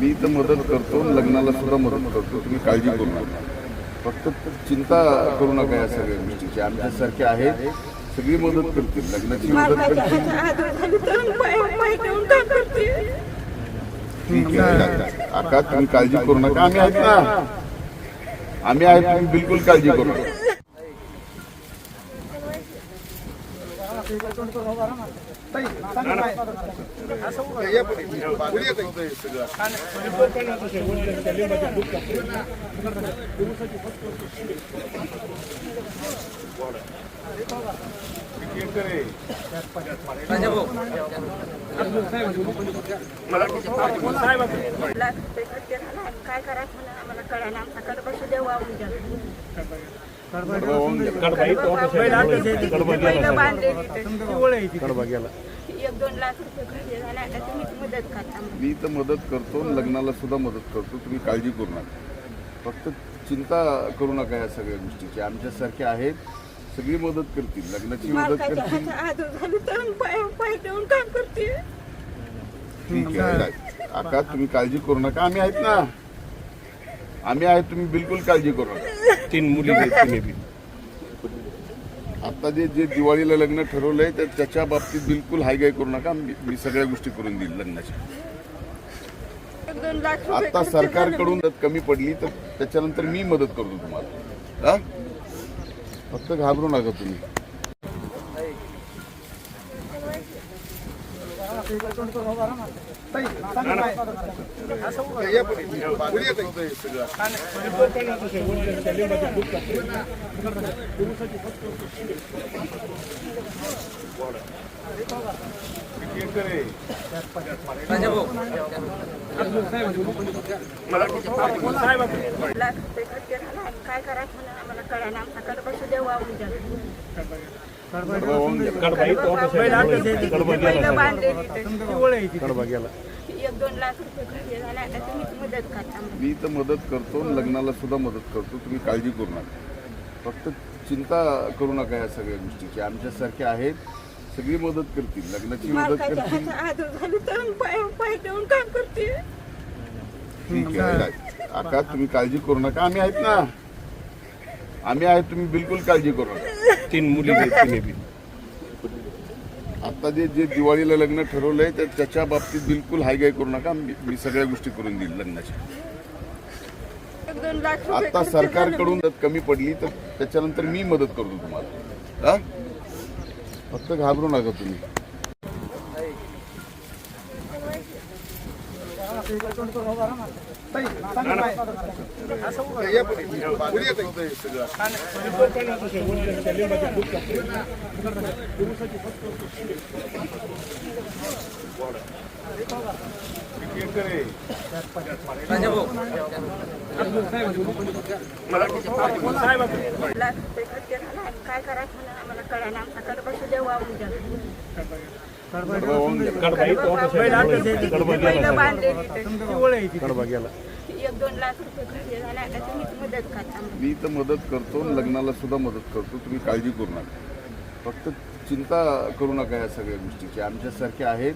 मी तर मदत करतो लग्नाला सुद्धा मदत करतो. तुम्ही काळजी करू नका. फक्त चिंता करू नका या सगळ्या गोष्टीची. आमच्यासारखे आहेत सगळी मदत करतील. लग्नाची मदत करतील. ठीक आहे आका तुम्ही काळजी करू नका. आम्ही आहेत ना आम्ही आहेत तुम्ही बिलकुल काळजी करू नका. काय करायचं मला आम्हाला कळायला आमचा कडबसू देऊ वाहून मी तर मदत करतो लग्नाला सुद्धा मदत करतो. तुम्ही काळजी करू नका. फक्त चिंता करू नका या सगळ्या गोष्टीची. आमच्यासारखे आहेत सगळी मदत करतील. लग्नाची मदत करतील. ठीक आहे आका तुम्ही काळजी करू नका. आम्ही आहेत ना. आम्ही आहेत तुम्ही बिलकुल काळजी करू नका. तीन मुली आहेत तिने बी. आता जे जे दिवाळीला लग्न ठरवलंय तर त्याच्या बाबतीत बिलकुल हायगाय करू नका. मी मी सगळ्या गोष्टी करून देईल लग्नाच्या. आता. सरकारकडून मदत कमी पडली तर त्याच्यानंतर मी मदत करतो तुम्हाला. हा? फक्त घाबरू नका तुम्ही. काय करायचं म्हणून आम्हाला कळायला आमच्याकडे कडबसू देऊ वाहून आता मी तर मदत करतो लग्नाला सुद्धा मदत करतो. तुम्ही काळजी करू नका. फक्त चिंता करू नका या सगळ्या गोष्टीची. आमच्यासारखे आहेत सगळी मदत करतील. लग्नाची मदत करतील. ठीक आहे आका तुम्ही काळजी करू नका. आम्ही आहेत ना. आम्ही आहेत तुम्ही बिलकुल काळजी करू नका. तीन मुली आहेत तिने बी. आता जे जे दिवाळीला लग्न ठरवलंय तर त्याच्या बाबतीत बिलकुल हायगाय करू नका. मी मी सगळ्या गोष्टी करून देईल लग्नाच्या. आता. सरकारकडून मदत कमी पडली तर त्याच्यानंतर मी मदत करतो तुम्हाला. हा? फक्त घाबरू नका तुम्ही. काय करायचं म्हणून आम्हाला कळालं आमचा कडबसू देऊ वाहून मी तर मदत करतो आणि लग्नाला सुद्धा मदत करतो. तुम्ही काळजी करू नका. फक्त चिंता करू नका या सगळ्या गोष्टीची. आमच्यासारखे आहेत.